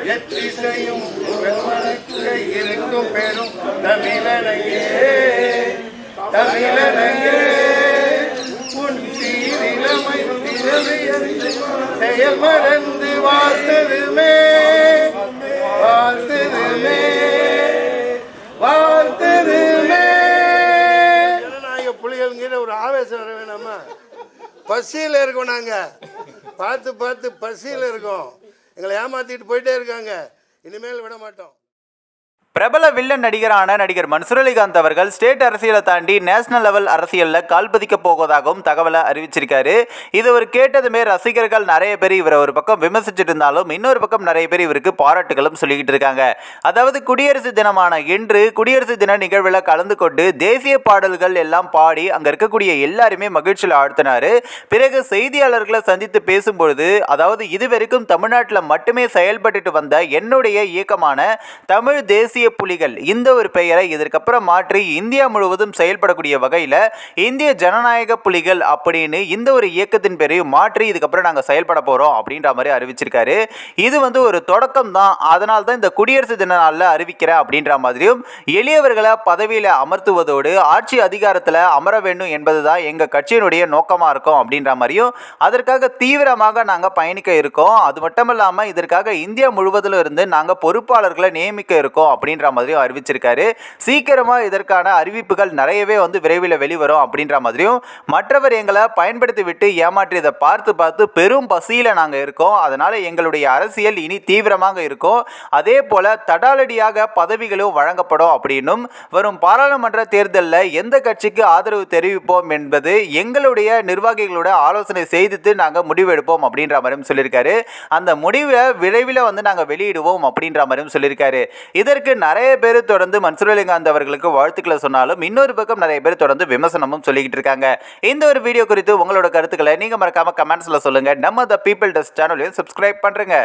எத்திசையும் வெண்மணக்க இருக்கும் பெரும் தமிழனையே தமிழனையே. உன் சீரிழமை திறமையறிந்து செயல் மறந்து வாழ்த்ததுமே வாழ்த்ததுமே வாழ்த்ததுமே. ஜனநாயக புலிகள்ங்கிற ஒரு ஆவேசம் வர வேணாமா? பசியில் இருக்கோம் நாங்கள் பார்த்து பார்த்து பசியில் இருக்கோம். எங்களை ஏமாற்றிட்டு போயிட்டே இருக்காங்க. இனிமேல் விட மாட்டோம். பிரபல வில்லன் நடிகரான நடிகர் மன்சூர் அலிகாந்த் அவர்கள் ஸ்டேட் அரசியலை தாண்டி நேஷனல் லெவல் அரசியலில் கால் பதிக்க போவதாகவும் தகவலை அறிவிச்சிருக்காரு. இது ஒரு கேட்டதுமே ரசிகர்கள் நிறைய பேர் இவரை ஒரு பக்கம் விமர்சிச்சுட்டு இருந்தாலும் இன்னொரு பக்கம் நிறைய பேர் இவருக்கு பாராட்டுகளும் சொல்லிக்கிட்டு இருக்காங்க. அதாவது குடியரசு தினமான இன்று குடியரசு தின நிகழ்வில் கலந்து கொண்டு தேசிய பாடல்கள் எல்லாம் பாடி அங்கே இருக்கக்கூடிய எல்லாருமே மகிழ்ச்சியில் ஆழ்த்தினாரு. பிறகு செய்தியாளர்களை சந்தித்து பேசும்பொழுது அதாவது இதுவரைக்கும் தமிழ்நாட்டில் மட்டுமே செயல்பட்டுட்டு வந்த என்னுடைய இயக்கமான தமிழ் தேசிய புலிகள் இந்த ஒரு பெயரை இதற்கப்புறம் மாற்றி இந்தியா முழுவதும் செயல்படக்கூடிய வகையில் இந்திய ஜனநாயக புலிகள் அப்படின்னு இந்த ஒரு இயக்கத்தின் பேரையும் மாற்றி இதுக்கப்புறம் நாங்கள் செயல்பட போகிறோம் அப்படின்ற மாதிரி அறிவிச்சிருக்காரு. இது வந்து ஒரு தொடக்கம் தான். அதனால தான் இந்த குடியரசு தின நாளில் அறிவிக்கிறேன் அப்படின்ற மாதிரியும் எளியவர்களை பதவியில் அமர்த்துவதோடு ஆட்சி அதிகாரத்தில் அமர வேண்டும் என்பது தான் எங்கள் கட்சியினுடைய நோக்கமாக இருக்கும் அப்படின்ற மாதிரியும் அதற்காக தீவிரமாக நாங்கள் பயணிக்க இருக்கோம். அது மட்டும் இல்லாமல் இதற்காக இந்தியா முழுவதிலும் இருந்து நாங்கள் பொறுப்பாளர்களை நியமிக்க இருக்கோம் அப்படின்னு அப்படின்ற மாதிரியும் அறிவிச்சிருக்காரு. சீக்கிரமாக இதற்கான அறிவிப்புகள் நிறையவே வந்து விரைவில் வெளிவரும் அப்படின்ற மாதிரியும் மற்றவர் எங்களை பயன்படுத்தி விட்டு ஏமாற்றியதை பார்த்து பார்த்து பெரும் பசியில் நாங்கள் இருக்கோம். அதனால் எங்களுடைய அரசியல் இனி தீவிரமாக இருக்கும். அதே போல் தடாலடியாக பதவிகளும் வழங்கப்படும் அப்படின்னும் வரும் பாராளுமன்ற தேர்தலில் எந்த கட்சிக்கு ஆதரவு தெரிவிப்போம் என்பது எங்களுடைய நிர்வாகிகளோட ஆலோசனை செய்துட்டு நாங்கள் முடிவெடுப்போம் அப்படின்ற மாதிரியும் சொல்லியிருக்காரு. அந்த முடிவை விரைவில் வந்து நாங்கள் வெளியிடுவோம் அப்படின்ற மாதிரியும் சொல்லியிருக்காரு. இதற்கு நிறைய பேர் தொடர்ந்து மன்சூர் அலிகாந்த் அவர்களுக்கு வாழ்த்துக்களை சொன்னாலும் இன்னொரு பக்கம் நிறைய பேர் தொடர்ந்து விமர்சனமும் சொல்லிக்கிட்டு இருக்காங்க. இந்த ஒரு வீடியோ குறித்து உங்களோட கருத்துக்களை நீங்கள் மறக்காம கமெண்ட்ஸில் சொல்லுங்கள் நம்ம த பீப்பிள் டெஸ்ட் சேனலையும் சப்ஸ்கிரைப் பண்ணுறேங்க